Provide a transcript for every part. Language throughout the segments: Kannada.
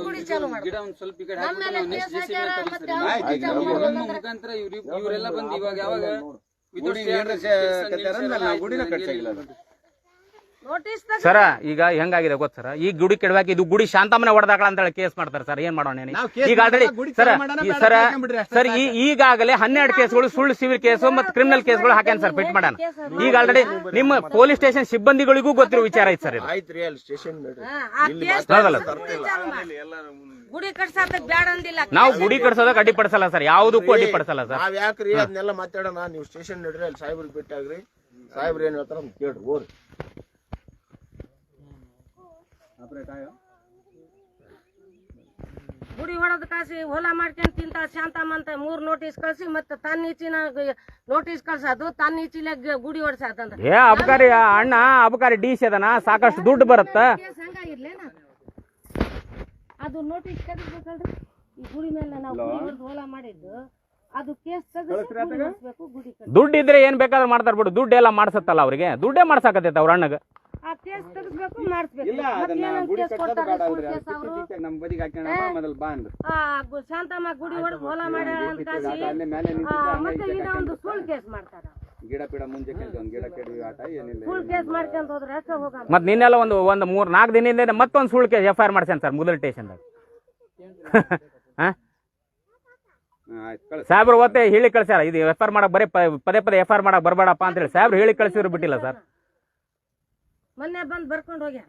ಗುಡಿ ಚಾಲು ಗಿಡ ಮಾಡ್ಬೇಕು ಒಂದ್ ಸ್ವಲ್ಪ ಈ ಕಡೆ ಮುಖಾಂತರ ಇವ್ರು ಇವರೆಲ್ಲ ಬಂದು ಇವಾಗ ಯಾವಾಗ ಗುಡಿನ ಆಯ್ತು, ಸರ ಈಗ ಹೆಂಗಾಗಿದೆ ಗೊತ್ತ ಸರ್? ಈ ಗುಡಿ ಕೆಡವಾಗಿ ಇದು ಗುಡಿ ಶಾಂತಮ್ಮನ ಹೊಡೆದಾಕಳ ಅಂತ ಹೇಳಿ ಕೇಸ್ ಮಾಡ್ತಾರೆ ಸರ್ ಏನ್ ಮಾಡೋಣ? ಈಗ ಆಲ್ರೆಡಿ ಸರ್ ಸರ್ ಸರ್ ಈಗಾಗಲೇ ಹನ್ನೆರಡು ಕೇಸ್ಗಳು ಸುಳ್ಳು ಸಿವಿಲ್ ಕೇಸು ಮತ್ತೆ ಕ್ರಿಮಿನಲ್ ಕೇಸ್ಗಳು ಹಾಕ್ಯಾನ ಸರ್ ಫಿಟ್ ಮಾಡೋಣ. ಈಗ ಆಲ್ರೆಡಿ ನಿಮ್ಮ ಪೊಲೀಸ್ ಸ್ಟೇಷನ್ ಸಿಬ್ಬಂದಿಗಳಿಗೂ ಗೊತ್ತಿರೋ ವಿಚಾರ ಐತೆ ಸರ್ ನಾವು ಗುಡಿ ಕಟ್ಸೋದಕ್ಕೆ ಅಡ್ಡಿಪಡಿಸಲ್ಲ ಸರ್ ಯಾವುದಕ್ಕೂ ಅಡ್ಡಿಪಡಿಸಲ್ಲ ಸರ್. ನಾವ್ ಯಾಕ್ರಿ ಅದನ್ನೆಲ್ಲ ಮಾತಾಡೋಣ ನೀವು ಸ್ಟೇಷನ್ ನಡ್ರಿ ಅಲ್ಲಿ ಸಾಹೇಬ್ರಿಗೆ ಬಿಟ್ಟಾಗ್ರಿ. ಸಾಹೇಬ್ರು ಏನ್ ಹೇಳ್ತಾರ ಅಂತ ಗುಡಿ ಹೊಡೆದು ಕಾಸಿ ಹೊಲ ಮಾಡ್ಕೊಂಡು ತಿಂತ ಶಾಂತಮ್ಮ ಅಂತ ಮೂರ್ ನೋಟಿಸ್ ಕಳ್ಸಿ ಮತ್ತೆ ತನ್ನ ಈಚಿನ ನೋಟಿಸ್ ಕಳ್ಸೋದು ತನ್ನ ಈಚಿಲೆ ಗುಡಿ ಹೊಡ್ಸದಂದ್ರ ಏ ಅಬಕಾರಿ ಅಣ್ಣ ಅಬಕಾರಿ ಡಿ ಸಿ ಅದನ ಸಾಕಷ್ಟು ದುಡ್ಡು ಬರುತ್ತ. ಅದು ನೋಟಿಸ್ ಕಳಿಸ್ಬೇಕಲ್ರಿ ಈ ಗುಡಿ ಮೇಲೆ ನಾವು ಹೊಲ? ಮಾಡಿದ್ದು ಅದು ಕೇಸ್ ದುಡ್ಡು ಇದ್ರೆ ಏನ್ ಬೇಕಾದ್ರೂ ಮಾಡ್ತಾರ ಬಿಡು. ದುಡ್ಡೆಲ್ಲ ಮಾಡ್ಸತ್ತಲ್ಲ ಅವ್ರಿಗೆ. ದುಡ್ಡೇ ಮಾಡ್ಸಾಕತ್ತೈತೆ ಅವ್ರ ಅಣ್ಣಗ. ಆ ಕೇಸ್ ತೆಗಿಸ್ಬೇಕು ಮಾಡಿಸ್ಬೇಕು. ಇಲ್ಲ ಅದನ್ನ ಗುಡಿ ಕಟ್ಟೋದು ಬೇಡ ಅವ್ರೆ. ಅದು ಟಿಕ್ ಟಿಕ್ ಟಿಕ್ ನಮ್ ಬದಿಗೆ ಹಾಕ್ಯಣಮ್ಮ, ಮೊದಲು ಬಾ ಅಂದ್ರು. ಶಾಂತಮ್ಮ ಗುಡಿ ಹೊಡೆದು ಹೊಲ ಮಾಡ್ಯಾಳ ಅಂತ ಕಾಸಿ ಅಲ್ಲೇ ಮೇಲೆ ಆ, ನಿಂತಿದ್ದ ಮತ್ತೆ ಈಚೆ ಈಗ ಒಂದು ಸುಳ್ಳು ಕೇಸ್ ಮಾಡ್ತಾರ. ಗಿಡ ಪಿಡ ಮುಂಚೆ ಕೆಲ್ಸ ಒಂದ್ ಗಿಡ ಕೆಡವಿ ಆಟ ಏನಿಲ್ಲ ಸುಳ್ಳು ಕೇಸ್ ಮಾಡ್ಕೊಂಡ್ ಹೋದ್ರೆ ಅಷ್ಟೇ ಹೋಗ ಮತ್ ನಿನ್ನೆಲ್ಲ ಒಂದು ಒಂದು ಮೂರ್ ನಾಲ್ಕು ದಿನದಿಂದ ಮತ್ತೊಂದು ಸುಳ್ಳು ಕೇಸ್ ಎಫ್ ಐ ಆರ್ ಮಾಡ್ಸ್ಯಾನ ಸರ್ ಮುದಲ್ ಸ್ಟೇಷನ್ದಾಗ. ಹಾ, ಆಯ್ತು ಕಳ್ಸಿ. ಸಾಹೇಬ್ರು ಒತ್ತೆ ಹೇಳಿ ಕಳ್ಸ್ಯಾರ. ಇದು ಎಫ್ ಆರ್ ಮಾಡಕ್ ಬರೀ ಪ- ಪದೇ ಪದೇ ಎಫ್ ಆರ್ ಮಾಡಕ್ ಬರಬೇಡಪ್ಪ ಅಂತ ಹೇಳಿ. ಸಾಹೇಬ್ರು ಹೇಳಿ ಕಳ್ಸಿದ್ರು ಬಿಟ್ಟಿಲ್ಲ ಸರ್. ಮೊನ್ನೆ ಬಂದು ಬರ್ಕೊಂಡು ಹೋಗ್ಯ?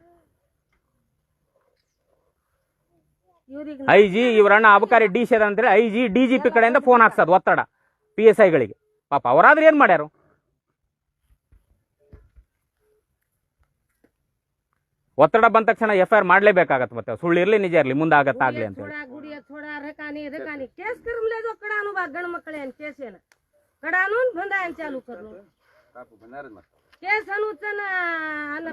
ಐ ಜಿ ಇವರಣ್ಣ ಅಬಕಾರಿ ಡಿ ಸಿ ಅದ ಅಂತೇಳಿ I G D G P ಕಡೆಯಿಂದ ಫೋನ್ ಹಾಕ್ಸದ್ ಒತ್ತಡ ಪಿ ಎಸ್ ಐಗಳಿಗೆ ಪಾಪ ಅವರಾದ್ರೆ ಏನು ಮಾಡ್ಯಾರು? ಒತ್ತಡ ಬಂದ ತಕ್ಷಣ ಎಫ್ ಐ ಆರ್ ಮಾಡ್ಲೇಬೇಕಾಗತ್ತೆ ಮತ್ತೆ ಸುಳ್ಳು ಇರ್ಲಿ ನಿಜ ಇರ್ಲಿ ಮುಂದೆ ಆಗತ್ತೆ ಆಗಲಿ ಅಂತ ಹೇಳಿ. ರಕಾನಿ ಮಕ್ಕಳೇನು ಕಡಾನು ಬಂದಾಯನ್ ಚಾಲು ಕರು ಕೇಸನ್ನು ಉಚ್ಚನ ಅಲ್ಲ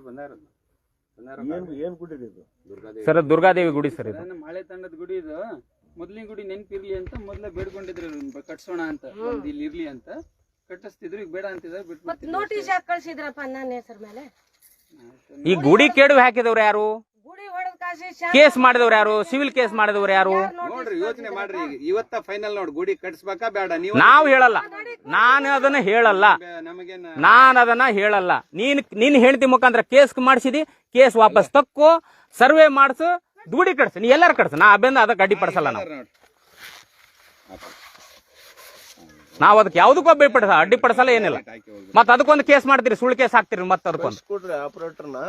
ಬಂದಾರ ಸರ್ ದುರ್ಗಾದೇವಿ ಗುಡಿ ಸರ್ ಮಳೆ ತಂಡದ ಗುಡಿ ಇದು. ಮೊದ್ಲಿನ ಗುಡಿ ನೆನ್ಪಿರ್ಲಿ ಅಂತ ಮೊದ್ಲ ಬೇಡ್ಕೊಂಡಿದ್ರು ಕಟ್ಸೋಣ ಅಂತ. ಇಲ್ಲಿ ಇರ್ಲಿ ಅಂತ. ಕಟ್ಟಿಸ್ತಿದ್ರು ಈಗ ಬೇಡ ಅಂತಿದ್ರೆ ಬಿಟ್ಟು ನೋಟಿಸ್ ಯಾಕೆ ಕಳ್ಸಿದ್ರಪ್ಪ ನನ್ನ ಹೆಸರ ಮೇಲೆ? ಈ ಗುಡಿ ಕೇಡು ಹಾಕಿದವ್ರು ಯಾರು? ಗುಡಿ ಹೊಡೆದ ಕೇಸ್ ಮಾಡಿದವ್ರು ಯಾರು? ಸಿವಿಲ್ ಕೇಸ್ ಮಾಡಿದವ್ರು ಯಾರು ನೋಡ್ರಿ ಯೋಚನೆ ಮಾಡ್ರಿ ಈಗ. ಇವತ್ತ ಫೈನಲ್ ನೋಡ್ ಗುಡಿ ಕಟ್ಸ್ಬೇಕಾ ಬೇಡ ನೀವು ನಾವು ಹೇಳಲ್ಲ. ನಾನು ಅದನ್ನ ಹೇಳಲ್ಲ. ನಮಗೇನ ನಾನು ಅದನ್ನ ಹೇಳಲ್ಲ. ನೀನ್ ನೀನ್ ಹೇಳ್ತಿ ಮುಖಾಂತರ ಕೇಸ್ ಮಾಡಿಸಿದಿ ಕೇಸ್ ವಾಪಸ್ ತಕ್ಕು ಸರ್ವೆ ಮಾಡಿಸು ದುಡಿ ಕಟ್ಸು. ನೀ ಎಲ್ಲಾರು ಕಟ್ಸು. ನಾ ಅಭ್ಯಂದ ಅದಕ್ಕೆ ಅಡ್ಡಿಪಡಿಸಲ್ಲ ನಾವು. ನೋಡ್ರಿ. ನಾವು ಅದಕ್ಕೆ ಯಾವುದಕ್ಕೂ ಅಡ್ಡಿಪಡಿಸ ಅಡ್ಡಿಪಡಿಸಲ್ಲ ಏನಿಲ್ಲ. ಮತ್ತೆ ಅದಕ್ಕೊಂದು ಕೇಸ್ ಮಾಡ್ತೀರಿ ಸುಳ್ಳು ಕೇಸ್ ಹಾಕ್ತೀರಿ ಮತ್ತೆ ಅದಕ್ಕೊಂದು. ಆಪರೇಟರ್ನ.